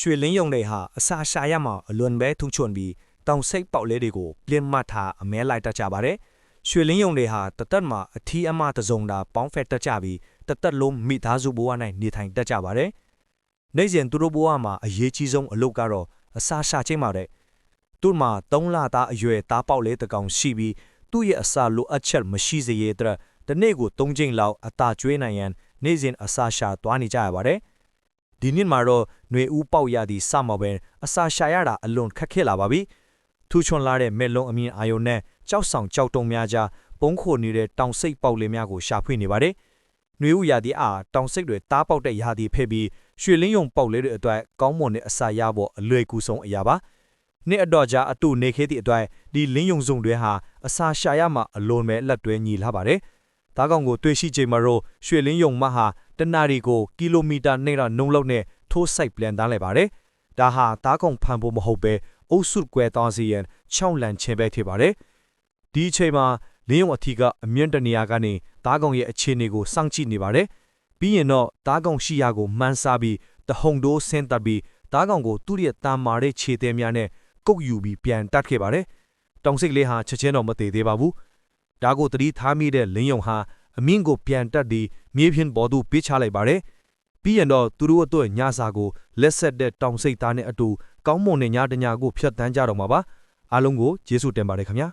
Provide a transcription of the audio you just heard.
ရွှေလင်းယုံတွေဟာအစာရှာရမှာအလွန်ပဲထူးချွန်ပြီးတောင်စိတ်ပေါက်လေးတွေကိုပြင်မှတ်ထားအမဲလိုက်တတ်ကြပါတယ်ရွှေလင်းယုံတွေဟာတသက်မှာအထီးအမတစ်စုံတာပေါင်းဖက်တတ်ကြပြီးတသက်လုံးမိသားစုဘဝ၌နေထိုင်တတ်ကြပါတယ်နေ့စဉ်သူတို့ဘဝမှာအရေးကြီးဆုံးအလုပ်ကတော့အစာရှာခြင်းပါတဲ့သူ့မှာ၃လသားအရွယ်သားပေါက်လေးတစ်ကောင်ရှိပြီးသူ့ရဲ့အစာလိုအပ်ချက်မရှိစေရတဲ့တနေ့ကို၃ချိန်လောက်အသာကျွေးနိုင်ရန်နေ့စဉ်အစာရှာသွားနေကြရပါတယ် ဒီနှစ်မှာတော့ຫນွေဦးပေါက်ရသည့်စမော်ပင်အစာရှာရတာအလွန်ခက်ခဲလာပါပြီထူးချွန်လာတဲ့မဲ့လုံးအမြင်အာယုံနဲ့ကြောက်ဆောင်ကြောက်တုံများကြားပုံခိုနေတဲ့တောင်စိတ်ပေါက်လေးများကိုရှာဖွေနေပါတယ်။နှွေဦးရာသီအားတောင်စိတ်တွေတားပေါက်တဲ့ရာသီဖဲ့ပြီးရွှေလင်းယုံပေါက်လေးတွေအတွက်ကောင်းမွန်တဲ့အစာရဖို့အလွယ်ကူဆုံးအရာပါ။နှစ်အတော်ကြာအတူနေခဲ့သည့်အတွက်ဒီလင်းယုံစုံတွေဟာအစာရှာရမှအလွန်ပဲလက်တွဲညီလာပါတယ်။ ဒါကောင်ကိုတွေ့ရှိချိန်မှာတော့ရွှေလင်းယုံမဟာတနာရီကိုကီလိုမီတာနဲ့နှုံးလောက်နဲ့ထိုးဆိုင်ပြန်တန်းလိုက်ပါတယ်။ဒါဟာတားကောင်ဖန်ဖို့မဟုတ်ပဲအုပ်စုကွဲသွားစေရန်ချောင်းလန်ခြင်းပဲဖြစ်ပါတယ်။ဒီအချိန်မှာလင်းယုံအထီကအမြင့်တနေရာကနေတားကောင်ရဲ့အခြေအနေကိုစောင့်ကြည့်နေပါတယ်။ပြီးရင်တော့တားကောင်ရှိရာကိုမှန်းစားပြီးတဟုန်တိုးဆင်းတက်ပြီးတားကောင်ကိုသူ့ရဲ့တာမာတဲ့ခြေသေးများနဲ့ကုတ်ယူပြီးပြန်တတ်ခဲ့ပါတယ်။တောင်စိတ်လေးဟာချက်ချင်းတော့မသေးသေးပါဘူး။ ဒါကိုတတိထားမိတဲ့လင်းယုံဟာအမင်းကိုပြန်တက်ပြီးမြေပြင်ပေါ်သို့ပေးချလိုက်ပါတယ်။ပြီးရင်တော့သူတို့အတွက်ညစာကိုလက်ဆက်တဲ့တောင်စိတ်သားနဲ့အတူကောင်းမွန်တဲ့ညတညကိုဖျက်တမ်းကြတော့မှာပါအားလုံးကိုကျေးဇူးတင်ပါတယ်ခင်ဗျာ